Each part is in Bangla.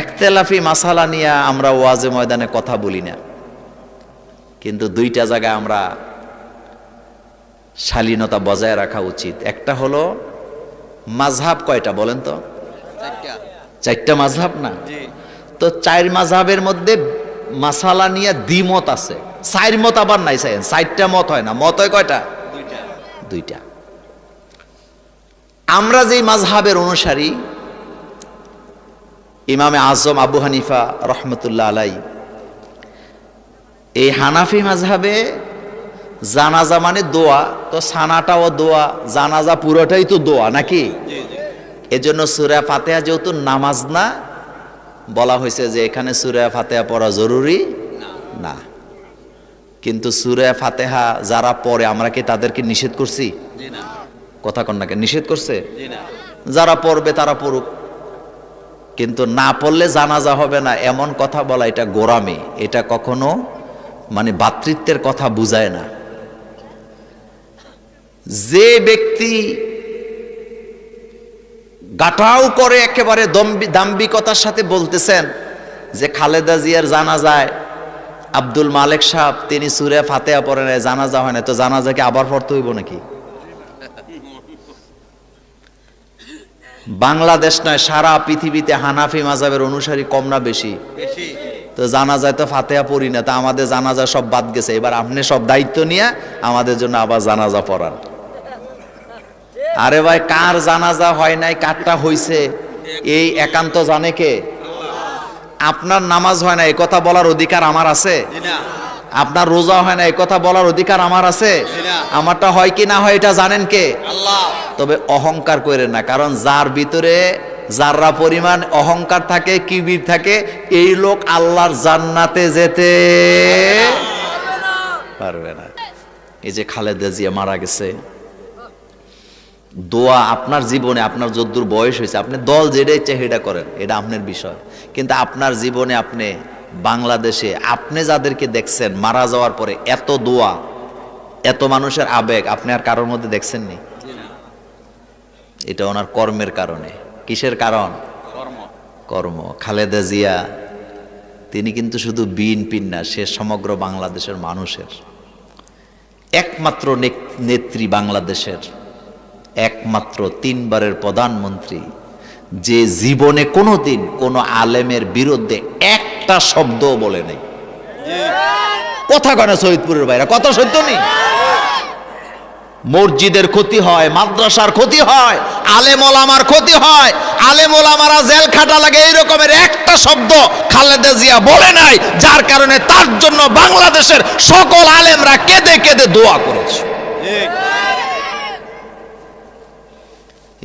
একতেলাফি মাসালা নিয়ে আমরা ওয়াজে ময়দানে কথা বলি না। কিন্তু দুইটা জায়গায় আমরা শালীনতা বজায় রাখা উচিত। একটা হলো মাঝহাব কয়টা বলেন তো? চারটা। মাঝহাব না? তো চার মাঝহাবের মধ্যে মাসালা নিয়ে দ্বিমত আছে। চার মত আবার নাই চাই চারটা মত হয় না। মত হয় কয়টা? দুইটা। আমরা যেই মাঝহাবের অনুসারী ইমামে আজম আবু হানিফা রহমতুল্লাহ আলাই। এই হানাফি মাঝহাবে জানাজা মানে দোয়া তো সানাটাও দোয়া জানাজা পুরোটাই তো দোয়া নাকি? এজন্য সুরা ফাতেহা যেহেতু নামাজ না বলা হয়েছে যে এখানে সুরা ফাতেহা পড়া জরুরি? না। কিন্তু সুরা ফাতেহা যারা পড়ে আমরা কি তাদেরকে নিষেধ করছি? কথা কন্যাকে নিষেধ করছে? যারা পড়বে তারা পড়ুক। কিন্তু না পড়লে জানাজা হবে না। এমন কথা বলা, এটা গোরামি। এটা কখনো মানে ভাতৃত্বের কথা বুঝায় না। যে ব্যক্তি গাটাও করে একেবারে দম্বি- দাম্ভিকতার সাথে বলতেছেন যে খালেদা জিয়ার জানা যায় আব্দুল মালেক সাহেব, তিনি সুরে ফাতেহা পড়েন এ জানাজা হয় না তো জানাজাকে আবার পড়তে হইব নাকি? বাংলাদেশ নয় সারা পৃথিবীতে হানাফি মাজাবের অনুসারী কম না বেশি? তো জানা যায় তো ফাতেহা পড়ি না তা আমাদের জানাজা সব বাদ গেছে। এবার আপনি সব দায়িত্ব নিয়ে আমাদের জন্য আবার জানাজা পড়ান। আরে ভাই কার জানাজা হয় নাই কারটা হইছে? এই একান্ত জানে কে? আপনার নামাজ হয় না এই কথা বলার অধিকার আমার আছে? আপনার রোজা হয় না এই কথা বলার অধিকার আমার আছে। আমারটা হয় কি না হয় এটা জানেন কে? তবে অহংকার করেন না কারণ যার ভিতরে যাররা পরিমাণ অহংকার থাকে কিবির থাকে এই লোক আল্লাহর জান্নাতে যেতে পারবে না। এই যে খালেদা জিয়া মারা গেছে। দোয়া আপনার জীবনে আপনার যদ্দূর বয়স হয়েছে আপনি দল যেটা যেটাই চাহিদা করেন এটা আপনার বিষয়। কিন্তু আপনার জীবনে আপনি বাংলাদেশে আপনি যাদেরকে দেখছেন মারা যাওয়ার পরে এত দোয়া এত মানুষের আবেগ আপনি আর কারোর মধ্যে দেখছেননি? এটা ওনার কর্মের কারণে। কিসের কারণ? কর্ম। খালেদা জিয়া তিনি কিন্তু শুধু বিএনপির না সে সমগ্র বাংলাদেশের মানুষের। একমাত্র নে- নেত্রী বাংলাদেশের। একমাত্র তিনবারের প্রধানমন্ত্রী। যে জীবনে কোনোদিন কোনো আলেমের বিরুদ্ধে একটা শব্দও বলে নেই। কথা কনে শহীদপুরের বাইরে। কত সত্য নেই? মসজিদের ক্ষতি হয়, মাদ্রাসার ক্ষতি হয়, আলেম ওলামার ক্ষতি হয়, আলেম ওলামারা জেল খাটা লাগে এই রকমের একটা শব্দ খালেদা জিয়া বলে নাই, যার কারণে তার জন্য বাংলাদেশের সকল আলেমরা কেঁদে কেঁদে দোয়া করেছে।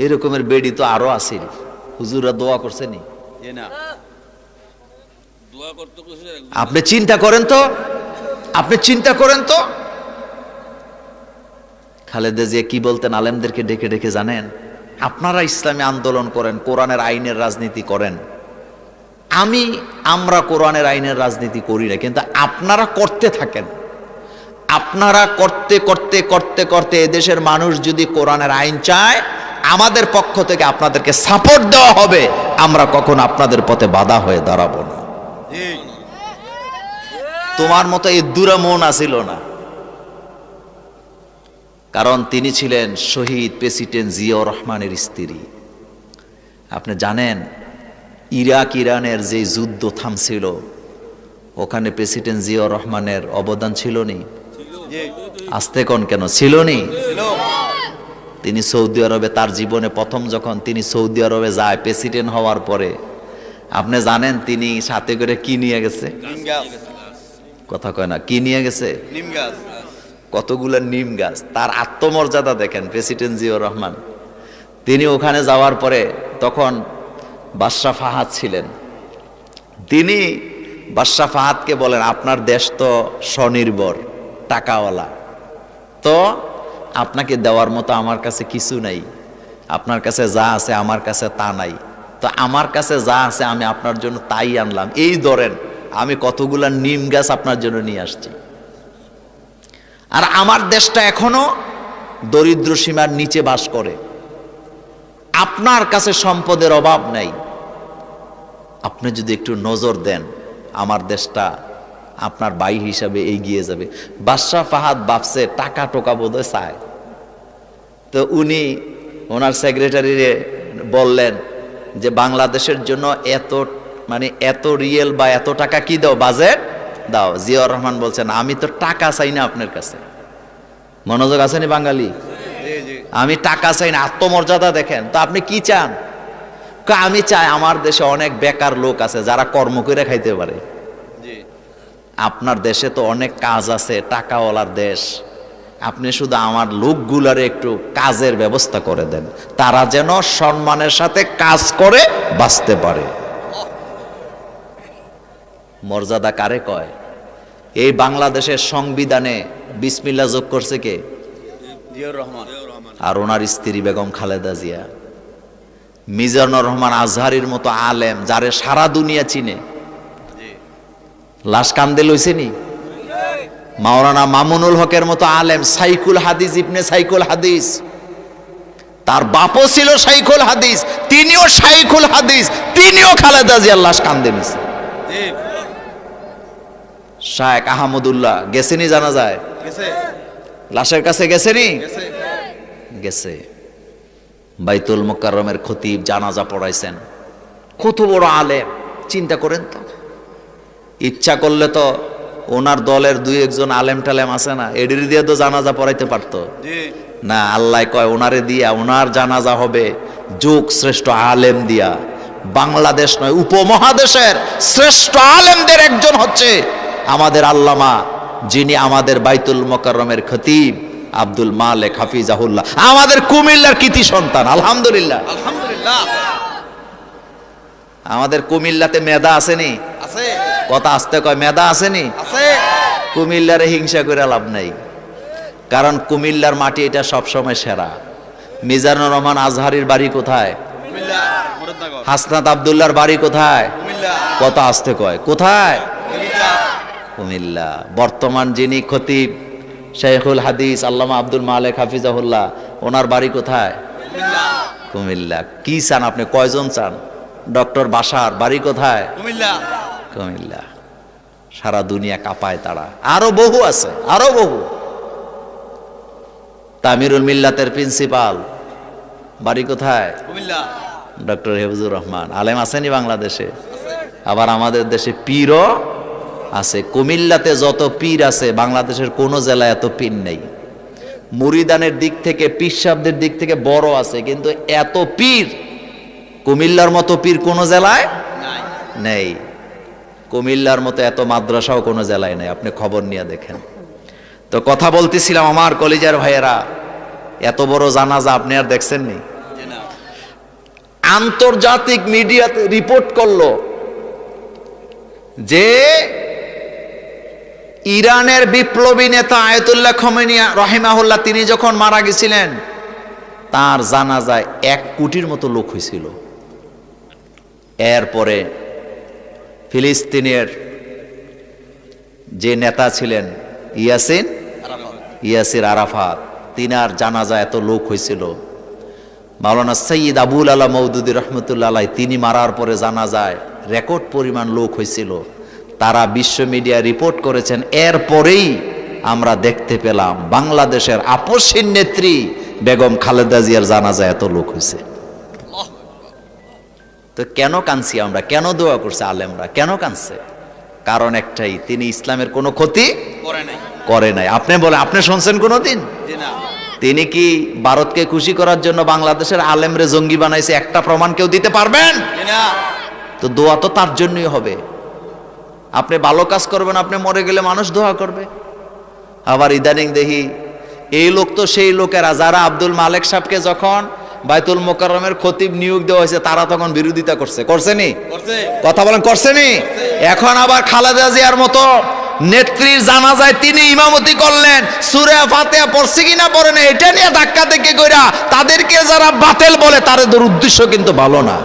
এরকমের বেডি তো আরও আসিল হুজুরা দোয়া করছেনি আপনি চিন্তা করেন তো। আপনি চিন্তা করেন তো। খালেদা জিয়া কি বলতেন আলেমদেরকে ডেকে ডেকে জানেন? আপনারা ইসলামী আন্দোলন করেন কোরআনের আইনের রাজনীতি করেন। আমি আমরা কোরআনের আইনের রাজনীতি করি না কিন্তু আপনারা করতে থাকেন। আপনারা করতে করতে করতে করতে এদেশের মানুষ যদি কোরআনের আইন চায় আমাদের পক্ষ থেকে আপনাদেরকে সাপোর্ট দেওয়া হবে। আমরা কখন আপনাদের পথে বাধা হয়ে দাঁড়াবো না। তোমার মতো এই দূরা মন আসিল না। কারণ তিনি ছিলেন শহীদ প্রেসিডেন্ট জিয়াউর রহমানের স্ত্রী। আপনি জানেন, ইরাক, ইরানের যে যুদ্ধ থামছিল, ওখানে প্রেসিডেন্ট জিয়াউর রহমানের অবদান ছিল নি আসতে কোন কেন? ছিল নি তিনি সৌদি আরবে তার জীবনে প্রথম যখন তিনি সৌদি আরবে যায়, প্রেসিডেন্ট হওয়ার পরে, আপনি জানেন তিনি সাথে করে কি নিয়ে গেছে? কথা কয় না কি নিয়ে গেছে? নিম গাছ। কতগুলো নিম গাছ? তার আত্মমর্যাদা দেখেন প্রেসিডেন্ট জিয়াউর রহমান। তিনি ওখানে যাওয়ার পরে তখন বাদশাহ ফাহাদ ছিলেন। তিনি বাদশাহ ফাহাদকে বলেন আপনার দেশ তো স্বনির্ভর টাকাওয়ালা। তো আপনাকে দেওয়ার মতো আমার কাছে কিছু নাই। আপনার কাছে যা আছে আমার কাছে তা নাই। তো আমার কাছে যা আছে আমি আপনার জন্য তাই আনলাম। এই ধরেন আমি কতগুলা নিম গাছ আপনার জন্য নিয়ে আসছি। আর আমার দেশটা এখনও দরিদ্র সীমার নিচে বাস করে। আপনার কাছে সম্পদের অভাব নাই। আপনি যদি একটু নজর দেন, আমার দেশটা আপনার বাই হিসাবে এগিয়ে যাবে। বাদশাহ ফাহাদ বাপসে টাকা টোকা বোধহয় চায়। তো উনি ওনার সেক্রেটারিরে বললেন যে, বাংলাদেশের জন্য এত মানে এত রিয়েল বা এত টাকা কি দাও? বাজেট দাও। জিয়াউর রহমান বলছেন আমি তো টাকা চাই না আপনার কাছে। মনোযোগ আছে নি বাঙালি? আমি টাকা চাই না আত্মমর্যাদা দেখেন। তো আপনি কি চান? আমি চাই আমার দেশে অনেক বেকার লোক আছে যারা কর্ম করে খাইতে পারে। আপনার দেশে তো অনেক কাজ আছে টাকাওয়ালার দেশ। আপনি শুধু আমার লোকগুলার একটু কাজের ব্যবস্থা করে দেন। তারা যেন সম্মানের সাথে কাজ করে বাঁচতে পারে। মর্যাদা কারে কয়? এই বাংলাদেশের সংবিধানে বিসমিল্লা যোগ করছে কে? রহমান। আর ওনার স্ত্রী বেগম খালেদা জিয়া। মিজানুর রহমান আজহারির মতো আলেম যারে সারা দুনিয়া চিনে। লাশ কান্দে লইছেনি মাওলানা মামুনুল হকের মতো আলেম সাইকুল হাদিস ইবনে সাইকুল হাদিস। তার বাপও ছিল সাইকুল হাদিস তিনিও সাইকুল হাদিস তিনিও খালেদা জিয়ার লাশ কান্দে নিছে। শায়েক আহমদুল্লাহ গেছেনি জানা যায়? গেছে। লাশের কাছে গেছেনি? গেছে। গেছে। বাইতুল মোকাররমের খতিব জানাজা পড়াইছেন। কত বড় আলেম চিন্তা করেন তো। ইচ্ছা করলে তো ওনার দলের দুই একজন আলেম টালেম আছে না এডির দিয়ে তো জানাজা পড়াইতে পারতো। না আল্লাহ কয় ওনারে দিয়া ওনার জানাজা হবে যুগ শ্রেষ্ঠ আলেম দিয়া। বাংলাদেশ নয় উপমহাদেশের শ্রেষ্ঠ আলেমদের একজন হচ্ছে আমাদের আল্লামা যিনি আমাদের বাইতুল মোকাররমের খতিব আব্দুল মালেক হাফিজাহুল্লাহ। আমাদের কুমিল্লার কৃতি সন্তান আলহামদুলিল্লাহ। আলহামদুলিল্লাহ। আমাদের কুমিল্লাতে মেধা আসেনি? আছে। কথা আসতে কয় মেধা আসেনি? আছে। কুমিল্লারে হিংসা করে লাভ নাই। কারণ কুমিল্লার মাটি এটা সবসময় সেরা। মিজানুর রহমান আজহারির বাড়ি কোথায়? হাসনাত আবদুল্লার বাড়ি কোথায়? কত আসতে কয় কোথায়? কুমিল্লা বর্তমান যিনি খতিব শেখুল হাদিস আল্লামা আব্দুল মালেক হাফিজাহুল্লাহ ওনার বাড়ি কোথায়? কুমিল্লা। কি চান আপনি? কয়জন চান? ডক্টর বাসার বাড়ি কোথায়? কুমিল্লা। কুমিল্লা। সারা দুনিয়া কাঁপায় তারা। আরও বহু আছে আরও বহু। তামিরুল মিল্লাতের প্রিন্সিপাল। বাড়ি কোথায়? কুমিল্লা। ডক্টর হেফজুর রহমান। আলেম আসেনি বাংলাদেশে? আবার আমাদের দেশে পীরও আছে। কুমিল্লাতে যত পীর আছে, বাংলাদেশের কোনো জেলায় এত পীর নেই। মুরিদানের দিক থেকে পীরসাবদের দিক থেকে বড় আছে, কিন্তু এত পীর, কুমিল্লার মতো পীর কোনো জেলায় নাই। কুমিল্লার মতো এত মাদ্রাসাও কোনো জেলায় নেই, আপনি খবর নিয়ে দেখেন। তো কথা বলতেছিলাম আমার কলিজার ভাইয়েরা, এত বড় জানাজা আপনি আর দেখছেন নি? আন্তর্জাতিক মিডিয়াতে রিপোর্ট করল যে ইরানের বিপ্লবী নেতা আয়তুল্লাহ খমেনিয়া রহিমাহুল্লাহ, তিনি যখন মারা গেছিলেন, তার জানাজায় এক কোটির মতো লোক হয়েছিল। এরপরে ফিলিস্তিনের যে নেতা ছিলেন ইয়াসিন, ইয়াসির আরাফাত, তিনার জানাজা এত লোক হয়েছিল। মাওলানা সৈয়দ আবুল আলা মৌদুদি রহমতুল্লাহ তিনি মারার পরে জানা যায় রেকর্ড পরিমাণ লোক হয়েছিল। তারা বিশ্ব মিডিয়া রিপোর্ট করেছেন এরপরেই আমরা দেখতে পেলাম বাংলাদেশের আপসীন নেত্রী বেগম খালেদা জিয়ার জানাজা এত লোক হয়েছে। তো কেন কানছি আমরা? কেন দোয়া করছে আলেমরা? কেন কানছে কারণ একটাই তিনি ইসলামের কোনো ক্ষতি করে নাই। করে নাই। আপনি বলে আপনি শুনছেন কোনোদিন? জি না। তিনি কি ভারতকে খুশি করার জন্য বাংলাদেশের আলেমরে জঙ্গি বানাইছে? একটা প্রমাণ কেউ দিতে পারবেন? তো দোয়া তো তার জন্যই হবে। আপনি ভালো কাজ করবেন আপনি মরে গেলে মানুষ দোয়া করবে। আবার ইদানিং দেখি এই লোক তো সেই লোকেরা যারা আব্দুল মালেক সাহেবকে যখন বাইতুল মোকাররমের খতিব নিয়োগ দেওয়া হয়েছে তারা তখন বিরোধিতা করছে। করছেনি করছে। কথা বলেন করছেনি এখন আবার খালেদা জিয়ার মতো নেত্রীর জানাজায় তিনি ইমামতি করলেন সুরে ফাতেহা পড়ছে কিনা পড়ে না এটা নিয়ে ধাক্কা থেকে কইরা তাদেরকে যারা বাতেল বলে তাদের উদ্দেশ্য কিন্তু ভালো না।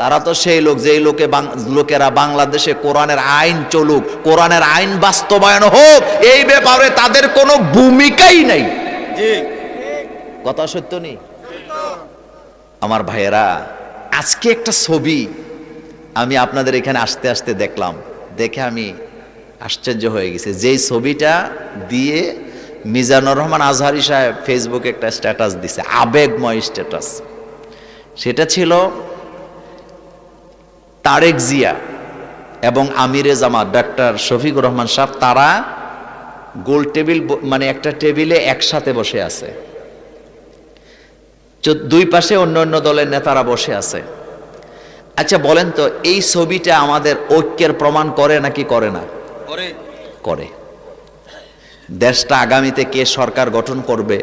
তারা তো সেই লোক যেই লোকে বাং- লোকেরা বাংলাদেশে কোরআনের আইন চলুক কোরআনের আইন বাস্তবায়ন হোক এই ব্যাপারে তাদের কোনো ভূমিকাই নাই। কথা সত্য নেই আমার ভাইয়েরা আজকে একটা ছবি আমি আপনাদের এখানে আসতে আসতে দেখলাম। দেখে আমি আশ্চর্য হয়ে গেছে। যেই ছবিটা দিয়ে মিজানুর রহমান আজহারি সাহেব ফেসবুকে একটা স্ট্যাটাস দিছে আবেগময় স্ট্যাটাস সেটা ছিল তারেক জিয়া এবং আমিরে জামাত ডাক্তার শফিকুর রহমান সাহেব তারা গোল টেবিল মানে একটা টেবিলে একসাথে বসে আছে। দুই পাশে অন্য অন্য দলের নেতারা বসে আছে। আচ্ছা বলেন তো এই ছবিটা আমাদের ঐক্যের প্রমাণ করে নাকি করে না? করে। করে। দেশটা আগামীতে কে সরকার গঠন করবে?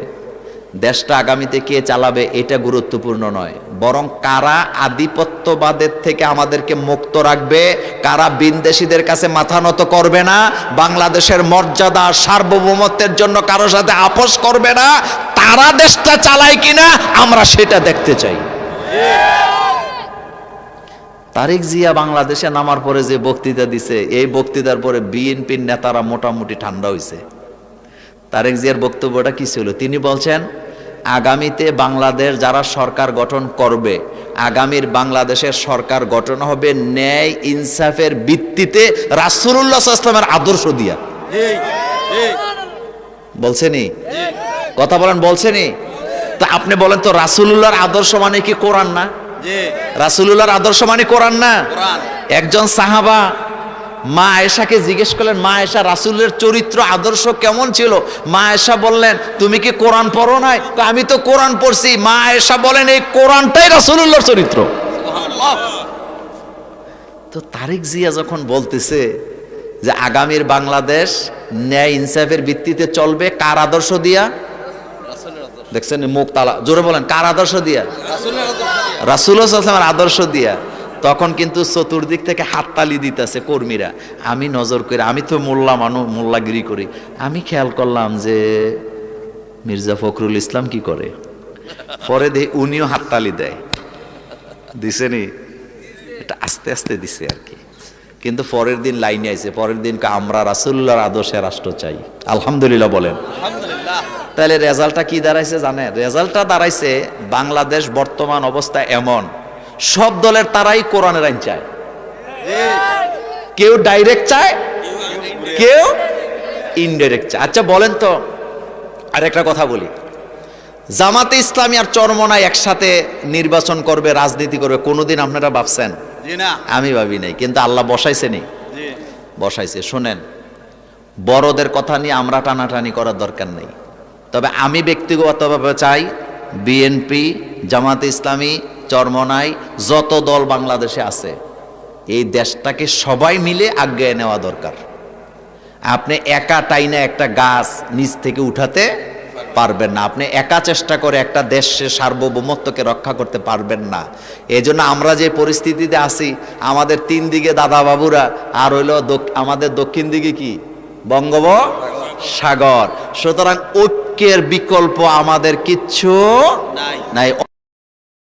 দেশটা আগামীতে কে চালাবে এটা গুরুত্বপূর্ণ নয়। বরং কারা আধিপত্যবাদের থেকে আমাদেরকে মুক্ত রাখবে, কারা বিনদেশীদের কাছে মাথা নত করবে না, বাংলাদেশের মর্যাদা, সার্বভৌমত্বের জন্য কারও সাথে আপোষ করবে না, তারা দেশটা চালায় কিনা আমরা সেটা দেখতে চাই। তারেক জিয়া বাংলাদেশে নামার পরে যে বক্তৃতা দিছে, এই বক্তৃতার পরে বিএনপির নেতারা মোটামুটি ঠান্ডা হয়েছে তারেক জিয়ার বক্তব্যটা কি ছিল? তিনি বলছেন আগামীতে বাংলাদেশ যারা সরকার গঠন করবে আগামীর বাংলাদেশের সরকার গঠন হবে ন্যায় ইনসাফের ভিত্তিতে রাসূলুল্লাহ ইসলামের আদর্শ দিয়া। বলছেনি কথা বলেন বলছেনি তা আপনি বলেন তো রাসূলুল্লাহর আদর্শ মানে কি কোরআন না? জি রাসূলুল্লাহর আদর্শ মানে কোরআন না? একজন সাহাবা মা আয়েশাকে জিজ্ঞেস করলেন, মা আয়েশা, রাসূলের চরিত্র, আদর্শ কেমন ছিল? মা আয়েশা বললেন, তুমি কি কোরআন পড়ো নাই? আমি তো কোরআন পড়ছি। মা আয়েশা বলেন, এই কোরআনটাই রাসূলুল্লাহর চরিত্র। তো তারেক জিয়া যখন বলতেছে যে আগামীর বাংলাদেশ ন্যায় ইনসাফের ভিত্তিতে চলবে, কার আদর্শ দিয়া? দেখছেন মুখ তালা, জোরে বলেন, কার আদর্শ দিয়া? আদর্শ আদর্শ দিয়া। তখন কিন্তু চতুর্দিক থেকে হাততালি দিতেছে কর্মীরা। আমি নজর করে, আমি তো মোল্লা মানুষ মোল্লাগিরি করি। আমি খেয়াল করলাম যে মির্জা ফখরুল ইসলাম কি করে? পরে দেখি উনিও হাততালি দেয়। দিছেনি? এটা আস্তে আস্তে দিছে আর কি। কিন্তু পরের দিন লাইনে আইছে। পরের দিন আমরা রাসুল্লাহর আদর্শে রাষ্ট্র চাই। আলহামদুলিল্লাহ বলেন। তাহলে রেজাল্টটা কি দাঁড়াইছে জানেন? রেজাল্টটা দাঁড়াইছে বাংলাদেশ বর্তমান অবস্থা এমন সব দলের তারাই কোরআনের আইন চায়। কেউ ডাইরেক্ট চায় কেউ ইনডাইরেক্ট চায়। আচ্ছা বলেন তো আর একটা কথা বলি। জামাতে ইসলামী আর চরমনায় একসাথে নির্বাচন করবে রাজনীতি করবে কোনোদিন আপনারা ভাবছেন? আমি ভাবি নাই কিন্তু আল্লাহ বসাইছেনি বসাইছে। শোনেন বড়দের কথা নিয়ে আমরা টানাটানি করার দরকার নেই। তবে আমি ব্যক্তিগতভাবে চাই বিএনপি জামাতে ইসলামী চরমনাই যত দল বাংলাদেশে আছে এই দেশটাকে সবাই মিলে আজ্ঞায় নেওয়া দরকার। আপনি একা টাইনে একটা গাছ নিচ থেকে উঠাতে পারবেন না। আপনি একা চেষ্টা করে একটা দেশের সার্বভৌমত্বকে রক্ষা করতে পারবেন না। এই জন্য আমরা যে পরিস্থিতিতে আছি আমাদের তিন দিকে দাদা বাবুরা আর হইল আমাদের দক্ষিণ দিকে কি? বঙ্গব সাগর সুতরাং ঐক্যের বিকল্প আমাদের কিচ্ছু নাই।